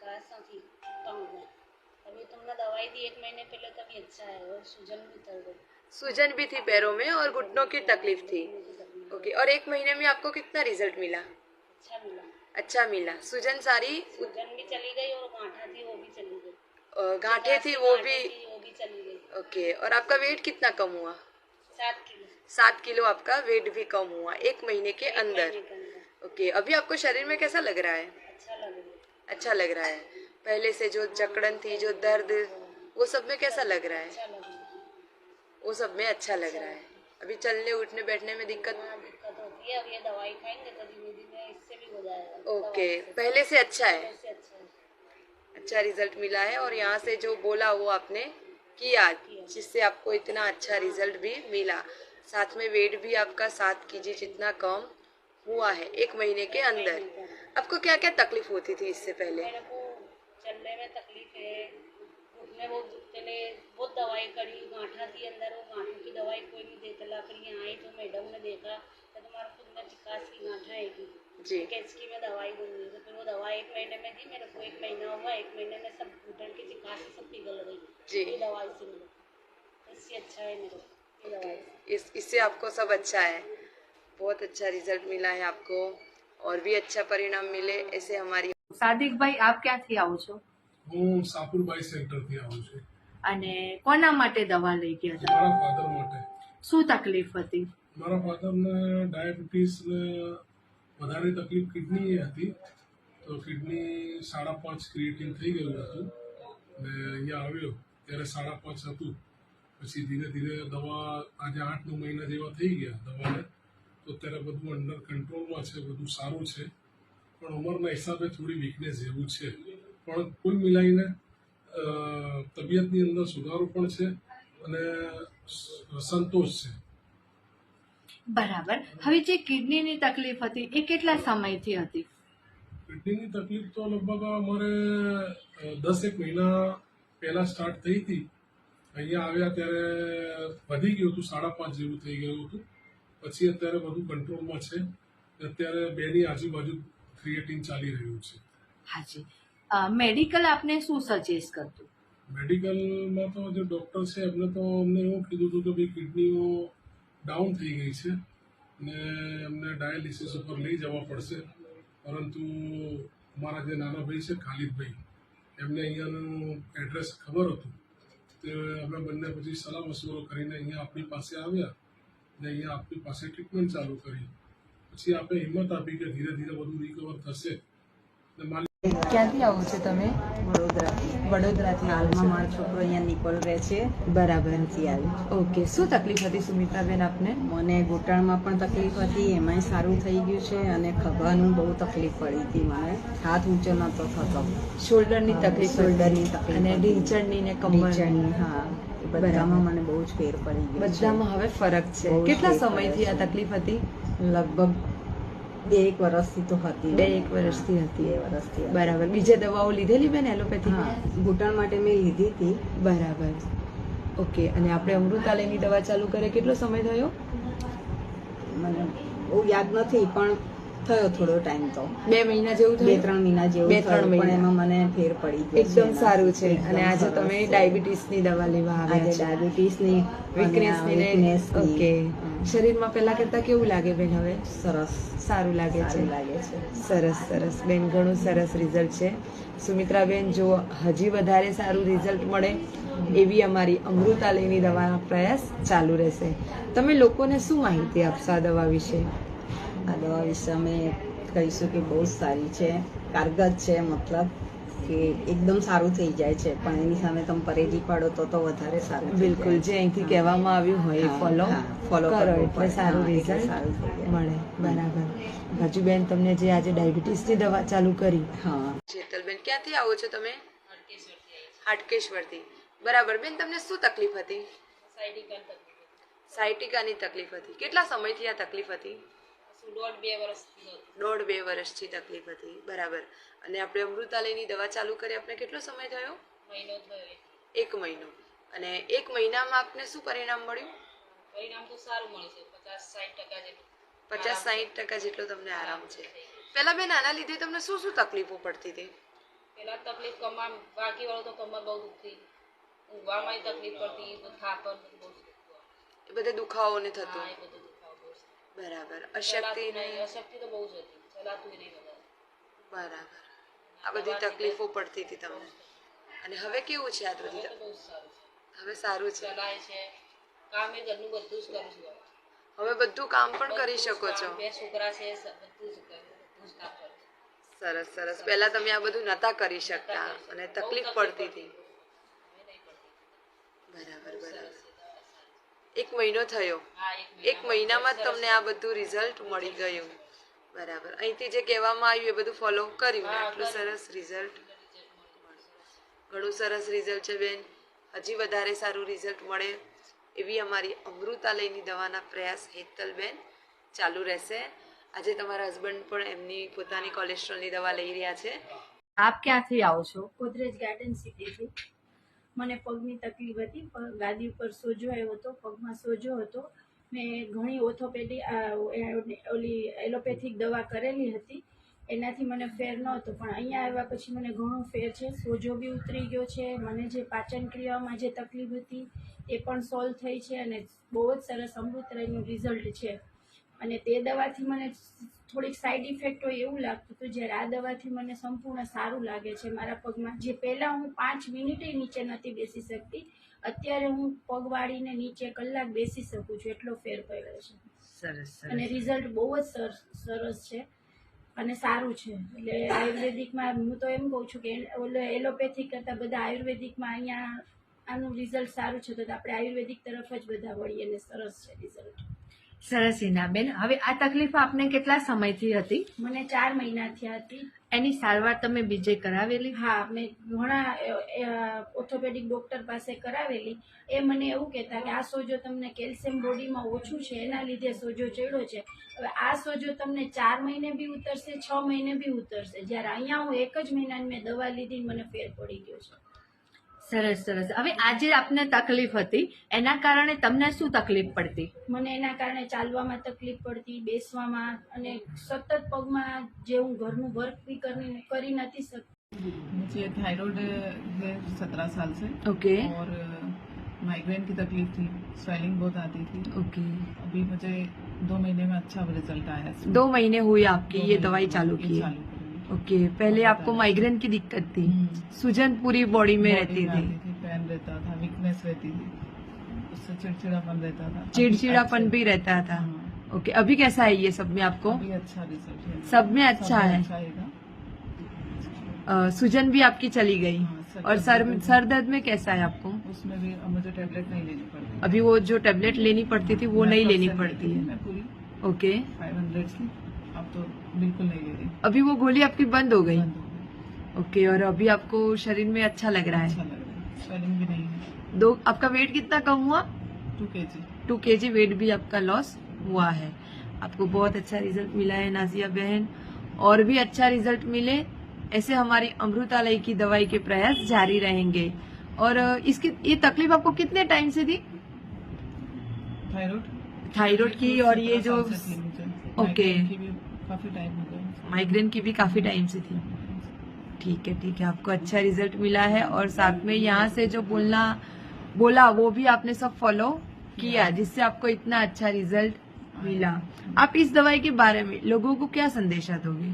Chicas थी कम हुआ अभी तुमने दवाई दी एक महीने पहले तभी अच्छा है और सूजन भी उतर गई सूजन भी थी पैरों में और घुटनों की तकलीफ़ थी ओके और एक महीने में आपको कितना रिज़ल्ट मिला अच्छा मिला अच्छा मिला सूजन सारी सूजन भी चली गई और गांठा थी वो भी चली गई गांठें थी वो भी वो भी चली गई ओके और आपका वेट कितना कम हुआ सात किलो सात किलो आपका वेट भी कम हुआ एक के महीने के अंदर ओके अभी आपको शरीर में कैसा लग रहा है अच्छा लग रहा है। अच्छा पहले से जो जकड़न थी जो दर्द वो सब में कैसा लग रहा है? अच्छा वो सब में अच्छा लग रहा है। अभी चलने उठने बैठने में दिक्कत हाँ दिक्कत होती है। अब ये दवाई खाएँगे तो धीमे धीमे इससे भी हो जाएगा। ओके। पहले से अच्छा है? अच्छा अच्छा रिज़ल्ट मिला है और यहाँ से जो बोला वो आपने किया जिससे आपको इतना अच्छा रिज़ल्ट भी मिला। साथ में वेट भी आपका सात के जितना कम हुआ है एक महीने के अंदर। आपको क्या क्या तकलीफ़ होती थी इससे पहले? मेरे को चलने में तकलीफ़ है उठने वो चले बहुत दवाई करी गांठा थी अंदर वो गांठों की दवाई कोई नहीं देतला फिर यहाँ आई तो मैडम ने देखा तो तुम्हारा खुद में चिकास की गांठा की जी। कैच की में दवाई दूँगी तो फिर वो दवाई एक महीने में दी मेरे को एक महीना हुआ एक महीने में सब घुटन की चिकास सब पिघल गई। जी। ये दवाई से मेरे इससे अच्छा है मेरे इस इससे आपको सब अच्छा है। बहुत अच्छा रिज़ल्ट मिला है आपको। और भी अच्छा परिणाम मिले ऐसे हमारी સાદિકભાઈ આપ ક્યાંથી આવો છો હું સાપુરબાઈ સેન્ટરથી આવું છું અને કોના માટે દવા લઈ ગયા હતા મારા ફાધર માટે શું તકલીફ હતી મારા ફાધરને ડાયાબિટીસ ને વધારે તકલીફ કિડની હતી તો કિડની સાડા પાંચ ક્રિએટિન થઈ ગયું હતું ને અહીંયા આવ્યો ત્યારે સાડા પાંચ હતું પછી ધીરે ધીરે દવા આજે આઠ નવ મહિના જેવા થઈ ગયા દવાને તો અત્યારે બધું અંડર કંટ્રોલમાં છે બધું સારું છે. પણ ઉંમરના હિસાબે થોડી વીકનેસ જેવું છે. પણ કુલ મિલાઈને તબિયતની અંદર સુધારો પણ છે અને સંતોષ છે. બરાબર. હવે જે કિડનીની તકલીફ હતી એ કેટલા સમયથી હતી? કિડનીની તકલીફ તો લગભગ અમારે દસ એક મહિના પહેલા સ્ટાર્ટ થઈ હતી. અહીંયા આવ્યા ત્યારે વધી ગયું હતું સાડા પાંચ જેવું થઈ ગયું હતું. પછી અત્યારે બધું કંટ્રોલમાં છે. અત્યારે બેની આજુબાજુ ક્રિએટિન ચાલી રહ્યું છે. હાજી. મેડિકલ આપને શું સજેસ્ટ કરતું? મેડિકલમાં તો જે ડૉક્ટર છે એમને તો અમને એવું કીધું હતું કે ભાઈ કિડનીઓ ડાઉન થઈ ગઈ છે ને એમને ડાયાલિસિસ ઉપર લઈ જવા પડશે. પરંતુ મારા જે નાના ભાઈ છે ખાલિદભાઈ એમને અહીંયાનું એડ્રેસ ખબર હતું. તે અમે બંને પછી સલાહ મશવરો કરીને અહીંયા આપણી પાસે આવ્યા. ને અહીંયા આપણી પાસે ટ્રીટમેન્ટ ચાલુ કરી. પછી આપણે હિંમત આપી કે ધીરે ધીરે બધું રિકવર થશે. ને માલિક ક્યાંથી આવો છો તમે? વડોદરા વડોદરાથી હાલમાં મારો છોકરો અહીંયા નિકોલ રહે છે. બરાબર નથી આવી ઓકે શું તકલીફ હતી સુમિત્રાબેન આપને? મને ઘૂંટણમાં પણ તકલીફ હતી એમાંય સારું થઈ ગયું છે અને ખભાનું બહુ તકલીફ પડી હતી મારે હાથ ઊંચો નહોતો થતો. શોલ્ડરની તકલીફ શોલ્ડરની તકલીફ અને. ઢીંચણની ને કમરની. હા. બધામાં મને બહુ જ ફેર પડી ગયો બધામાં હવે ફરક છે. કેટલા સમયથી આ તકલીફ હતી? લગભગ બે એક વર્ષથી તો હતી. બે એક વર્ષથી હતી. બે વર્ષથી બરાબર. બીજે દવાઓ લીધેલી બેન એલોપેથી ઘૂંટણ માટે મેં લીધી હતી. બરાબર. ઓકે અને આપણે અમૃતાલયની દવા ચાલુ કરે કેટલો સમય થયો? મને બહુ યાદ નથી પણ થયો થોડો ટાઈમ તો. બે મહિના જેવું બે ત્રણ મહિના જેવું બે ત્રણ થયું, મહિના. એમાં મને ફેર પડી ગયો એકદમ સારું છે. અને આજે તમે. ડાયાબિટીસની દવા લેવા આવ્યા છે. ડાયાબિટીસની વીકનેસની ઓકે. શરીરમાં પહેલા કરતા કેવું લાગે બેન હવે? સરસ. સારું લાગે છે. લાગે છે. સરસ સરસ. બેન ઘણું સરસ રિઝલ્ટ છે. સુમિત્રા બેન જો હજી વધારે સારું રિઝલ્ટ મળે એવી અમારી અમૃતાલયની દવાનો પ્રયાસ ચાલુ રહેશે. તમે લોકોને શું માહિતી આપશો આ દવા વિશે? આ દવા વિશે અમે કહીશું કે બહુ સારી છે. કારગર છે મતલબ કે એકદમ સારું થઈ જાય છે પણ એની સામે તમે પરેજી પાડો તો તો વધારે સારું બિલકુલ જે અહીંથી કહેવામાં આવ્યું હોય ફોલો ફોલો કરો એટલે સારું રિઝલ્ટ સારું મળે બરાબર. હજુ બેન તમને જે આજે ડાયાબિટીસની દવા ચાલુ કરી. હા. જેતલબેન ક્યાંથી આવો છો તમે? હાટકેશ્વરથી. બરાબર. બેન તમને શું તકલીફ હતી? સાયટિકાની તકલીફ હતી. કેટલા સમયથી આ તકલીફ હતી? દોઢ બે વર્ષથી દોઢ બે વર્ષથી તકલીફ હતી. બરાબર. અને આપણે અમૃતાલયની દવા ચાલુ કરી આપણે કેટલો સમય થયો? મહિનો થયો એક. મહિનો. અને એક મહિનામાં આપને શું પરિણામ મળ્યું? પરિણામ તો સારું મળે છે પચાસ સાઠ ટકા જેટલું. પચાસ સાઠ ટકા જેટલો તમને આરામ છે. પહેલા બેન આના લીધે તમને શું શું તકલીફો પડતી હતી? પેલા તકલીફ કમર બાકી વાળો તો કમર બહુ દુખતી ઊંઘવામાં તકલીફ પડતી થાક પર બહુ એ બધે દુખાવો ને થતું બધું. બરાબર. અશક્તિ નહીં અશક્તિ તો બહુ જ હતી. ચલાતું નહીં બરાબર. આ બધી તકલીફો પડતી હતી તમને. અને હવે કેવું છે આ બધી હવે સારું છે. હવે કામ ઘરનું બધું જ કરું છું. હવે. હવે બધું કામ પણ કરી શકો છો. બે છોકરા છે બધું જ બધું જ કામ કરું. સરસ સરસ. પહેલા તમે આ બધું નતા કરી શકતા અને તકલીફ પડતી હતી. બરાબર બરાબર. એક મહિનો થયો. એક મહિનામાં જ તમને આ બધું રિઝલ્ટ મળી ગયું. બરાબર. અહીંથી જે કહેવામાં આવ્યું એ બધું ફોલો કર્યું ને. આટલું સરસ રિઝલ્ટ ઘણું સરસ રિઝલ્ટ છે બેન. હજી વધારે સારું રિઝલ્ટ મળે એવી અમારી અમૃતાલયની દવાના પ્રયાસ હેતલબેન ચાલુ રહેશે. આજે તમારા હસબન્ડ પણ એમની પોતાની કોલેસ્ટ્રોલની દવા લઈ રહ્યા છે. આપ ક્યાંથી આવો છો? ગોદરેજ ગાર્ડન સિટીથી મને પગની તકલીફ હતી ગાદી ઉપર સોજો આવ્યો હતો પગમાં સોજો હતો. મેં ઘણી ઓર્થોપેડિક ઓલી એલોપેથિક દવા કરેલી હતી. એનાથી મને ફેર નહોતો, પણ અહીંયા આવ્યા પછી મને ઘણો ફેર છે. સોજો બી ઉતરી ગયો છે. મને જે પાચન ક્રિયામાં જે તકલીફ હતી, એ પણ સોલ્વ થઈ છે અને બહુ જ સરસ અમૃતરાયનું રિઝલ્ટ છે. અને તે દવાથી મને થોડીક સાઈડ ઇફેક્ટ હોય એવું લાગતું હતું જ્યારે આ દવાથી મને સંપૂર્ણ સારું લાગે છે. મારા પગમાં જે પહેલાં હું પાંચ મિનિટે નીચે નથી બેસી શકતી અત્યારે હું પગ વાળીને નીચે કલાક બેસી શકું છું એટલો ફેર પડ્યો છે. સરસ અને રિઝલ્ટ બહુ જ સર- સરસ છે અને સારું છે. એટલે આયુર્વેદિકમાં હું તો એમ કહું છું કે ઓલો એલોપેથી કરતાં બધા આયુર્વેદિકમાં અહીંયા આનું રિઝલ્ટ સારું છે તો આપણે આયુર્વેદિક તરફ જ બધા વળીએ અને સરસ છે રિઝલ્ટ સરસ હિનાબેન હવે આ તકલીફ આપને કેટલા સમયથી હતી? મને ચાર મહિનાથી હતી. એની સારવાર તમે બીજે કરાવેલી? હા મેં ઘણા ઓર્થોપેડિક ડોક્ટર પાસે કરાવેલી. એ મને એવું કહેતા કે આ સોજો તમને કેલ્શિયમ બોડીમાં ઓછું છે એના લીધે સોજો ચડ્યો છે. હવે આ સોજો તમને ચાર મહિને બી ઉતરશે છ મહિને બી ઉતરશે. જ્યારે અહીંયા હું એક જ મહિનાની મેં દવા લીધી મને ફેર પડી ગયો છે. સરસ સરસ હવે આજે આપને તકલીફ હતી એના કારણે તમને શું તકલીફ પડતી મને એના કારણે ચાલવામાં તકલીફ પડતી બેસવામાં અને સતત પગમાં જે હું ઘરનું વર્ક બી કરી કરી નથી શકતી मुझे थायराइड है सत्रह साल से ઓકે और माइग्रेन की तकलीफ थी स्वेलिंग बहुत आती थी ओके अभी मुझे दो महीने में अच्छा रिजल्ट आया इसमें। दो महीने हुए आपके दो ये महीने दवाई में चालू ये की चालू ओके पहले आपको माइग्रेन की दिक्कत थी। हम्म। सूजन पूरी बॉडी में रहती थी। पेन रहता था वीकनेस रहती थी। उससे चिड़चिड़ापन रहता था। चिड़चिड़ापन भी रहता था। हाँ, ओके अभी कैसा है ये सब में आपको? अच्छा रिज़ल्ट है। सब में अच्छा है। अच्छा सूजन भी आपकी चली गई। हाँ, और सर सर दर्द में कैसा है आपको? उसमें भी मुझे टेबलेट नहीं लेनी पड़ती। अभी वो जो टेबलेट लेनी पड़ती थी वो नहीं लेनी पड़ती है। ओके फाइव हंड्रेड की। अब तो बिल्कुल नहीं ले रही। अभी वो गोली आपकी बंद हो गई। ओके और अभी आपको शरीर में अच्छा लग रहा अच्छा है लग रहा है। स्वेलिंग भी नहीं है। दो आपका वेट कितना कम हुआ? टू के जी टू के जी वेट भी आपका लॉस हुआ है। आपको बहुत अच्छा रिज़ल्ट मिला है नाजिया बहन। और भी अच्छा रिज़ल्ट मिले ऐसे हमारी अमृतालय की दवाई के प्रयास जारी रहेंगे। और इसकी ये तकलीफ़ आपको कितने टाइम से थी? थायराइड थायराइड की और ये जो ओके। काफ़ी टाइम हो गया। माइग्रेन की भी काफ़ी टाइम से थी। ठीक है ठीक है आपको अच्छा रिज़ल्ट मिला है और साथ में यहाँ से जो बोलना बोला वो भी आपने सब फॉलो किया जिससे आपको इतना अच्छा रिज़ल्ट मिला। आप इस दवाई के बारे में लोगों को क्या संदेशा दोगे?